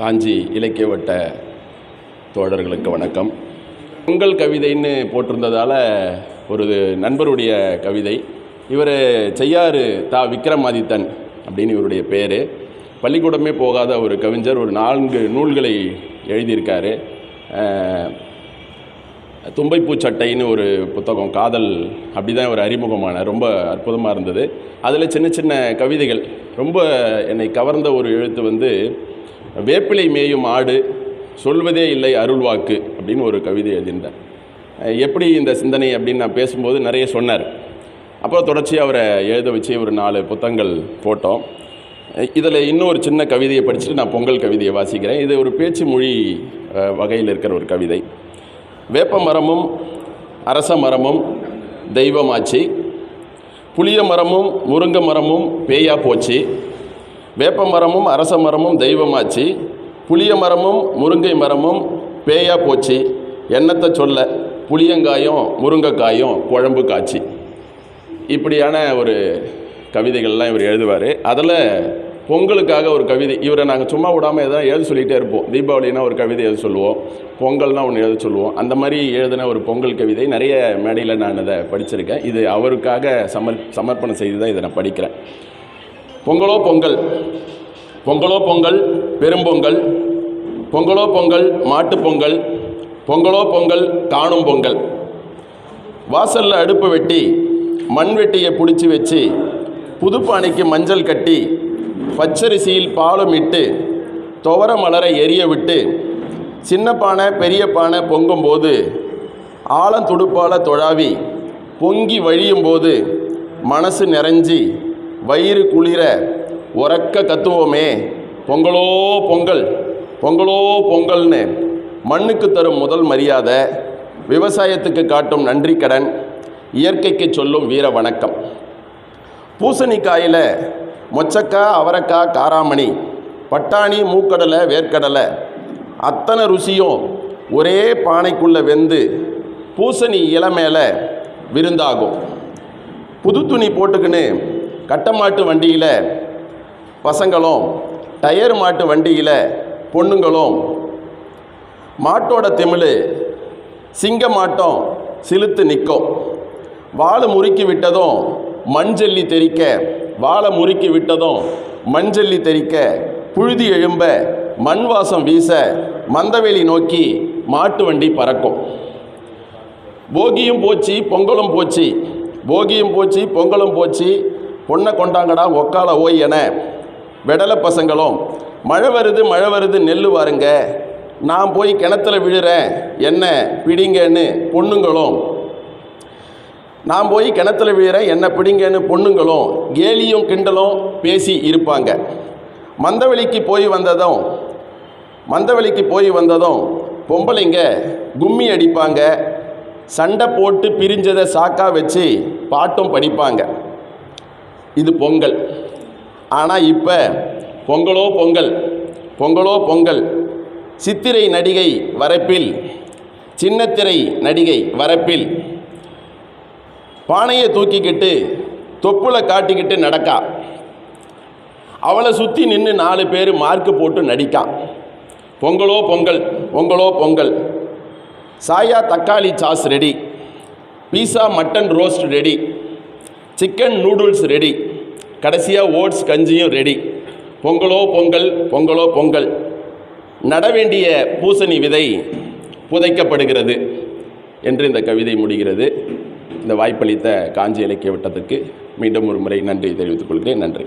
காஞ்சி இலக்கிய வட்ட தோழர்களுக்கு வணக்கம். பொங்கல் கவிதைன்னு போட்டிருந்ததால் ஒரு நண்பருடைய கவிதை. இவர் செய்யாறு தா விக்ரமாதித்தன் அப்படின்னு இவருடைய பேர். பள்ளிக்கூடமே போகாத ஒரு கவிஞர் ஒரு நான்கு நூல்களை எழுதியிருக்காரு. தும்பை தும்பைப்பூ சட்டைன்னு ஒரு புத்தகம் காதல் அப்படி தான் ஒரு அறிமுகமான ரொம்ப அற்புதமாக இருந்தது. அதில் சின்ன சின்ன கவிதைகள். ரொம்ப என்னை கவர்ந்த ஒரு எழுத்து வந்து வேப்பிலை மேயும் ஆடு சொல்வதே இல்லை அருள்வாக்கு அப்படின்னு ஒரு கவிதை எழுதியிருந்தார். எப்படி இந்த சிந்தனை அப்படின்னு நான் பேசும்போது நிறைய சொன்னார். அப்புறம் தொடர்ச்சியாக அவரை எழுத வச்சு ஒரு நாலு புத்தகங்கள் போட்டோம். இதில் இன்னொரு சின்ன கவிதையை படிச்சுட்டு நான் பொங்கல் கவிதையை வாசிக்கிறேன். இது ஒரு பேச்சு மொழி வகையில் இருக்கிற ஒரு கவிதை. வேப்ப மரமும் அரச மரமும் தெய்வமாச்சு. புளிய மரமும் முருங்கை மரமும் பேயா போச்சு. வேப்ப மரமும் அரச மரமும் தெய்வமாச்சு புளிய மரமும் முருங்கை மரமும் பேயாக போச்சு. எண்ணத்தை சொல்ல? புளியங்காயும் முருங்கைக்காயும் குழம்பு காய்ச்சி. இப்படியான ஒரு கவிதைகள்லாம் இவர் எழுதுவார். அதில் பொங்கலுக்காக ஒரு கவிதை இவரை நாங்கள் சும்மா விடாமல் எதாவது எழுத சொல்லிகிட்டே இருப்போம். தீபாவளினா ஒரு கவிதை எழுத சொல்லுவோம். பொங்கல்னால் ஒன்று எழுத சொல்லுவோம். அந்த மாதிரி எழுதின ஒரு பொங்கல் கவிதை நிறைய மேடையில் நான் அதை படிச்சிருக்கேன். இது அவருக்காக சமர் சமர்ப்பணம் செய்து தான் இதை நான் படிக்கிறேன். பொங்கலோ பொங்கல். பொங்கலோ பொங்கல் பெரும்பொங்கல் பொங்கலோ. பொங்கல் மாட்டுப் பொங்கல். பொங்கலோ பொங்கல் காணும் பொங்கல். வாசலில் அடுப்பு வெட்டி மண் வெட்டியை பிடிச்சி வச்சு புதுப்பானைக்கு மஞ்சள் கட்டி பச்சரிசியில் பாலும் இட்டு துவர மலரை எரிய விட்டு சின்ன பானை பெரிய பானை பொங்கும்போது ஆழம் துடுப்பால தொழாவி பொங்கி வழியும் போது மனசு நிறைஞ்சி வயிறு குளிர உறக்க கத்துவோமே. பொங்கலோ பொங்கல் பொங்கலோ பொங்கல்னு மண்ணுக்கு தரும் முதல் மரியாதை விவசாயத்துக்கு காட்டும் நன்றி கடன் இயற்கைக்கு சொல்லும் வீர வணக்கம். பூசணிக்காயில் மொச்சக்காய் அவரைக்காய் காராமணி பட்டாணி மூக்கடலை வேர்க்கடலை அத்தனை ருசியும் ஒரே பானைக்குள்ளே வெந்து பூசணி இலை மேலே விருந்தாகும். புது துணி போட்டுக்கின்னு கட்டமாட்டு வண்டியில் பசங்களும் டயர் மாட்டு வண்டியில் பொண்ணுங்களும் மாட்டோட திமிழ் சிங்க மாட்டம் சிலுத்து நிற்கும் வாழை முறுக்கி விட்டதும் மஞ்சள்ளி தெறிக்க வாழை முறுக்கி விட்டதும் மஞ்சள்ளி தெறிக்க புழுதி எழும்ப மண் வாசம் வீச மந்தவெளி நோக்கி மாட்டு வண்டி பறக்கும். போகியும் போச்சு பொங்கலும் போச்சு போகியும் போச்சு பொங்கலும் போச்சு பொண்ணை கொண்டாங்கடா ஒக்கால ஓய் என. வெடலை பசங்களும் மழை வருது மழை வருது நெல் வாருங்க. நான் போய் கிணத்துல விழுறேன். என்ன பிடிங்கன்னு பொண்ணுங்களும் நான் போய் கிணத்துல விழுறேன். என்ன பிடிங்கன்னு பொண்ணுங்களும் கேலியும் கிண்டலும் பேசி இருப்பாங்க. மந்தவெளிக்கு போய் வந்ததும் மந்தவெளிக்கு போய் வந்ததும் பொம்பளைங்க கும்மி அடிப்பாங்க. சண்டை போட்டு பிரிஞ்சதை சாக்கா வச்சு பாட்டும் படிப்பாங்க. இது பொங்கல். ஆனால் இப்போ பொங்கலோ பொங்கல் பொங்கலோ பொங்கல் சித்திரை நடிகை வரப்பில் சின்னத்திரை நடிகை வரப்பில் பானையை தூக்கிக்கிட்டு தொப்புல காட்டிக்கிட்டு நடக்கா. அவளை சுற்றி நின்று நாலு பேர் மார்க்கு போட்டு நடிக்கான் பொங்கலோ பொங்கல் பொங்கலோ பொங்கல். சாயா தக்காளி sauce ready pizza mutton roast ready chicken noodles ready கடைசியாக ஓட்ஸ் கஞ்சியும் ரெடி பொங்கலோ பொங்கல் பொங்கலோ பொங்கல். நட வேண்டிய பூசணி விதை புதைக்கப்படுகிறது என்று இந்த கவிதை முடிகிறது. இந்த வாய்ப்பளித்த காஞ்சி இலக்கிய வட்டத்துக்கு மீண்டும் ஒரு முறை நன்றி தெரிவித்துக் கொள்கிறேன். நன்றி.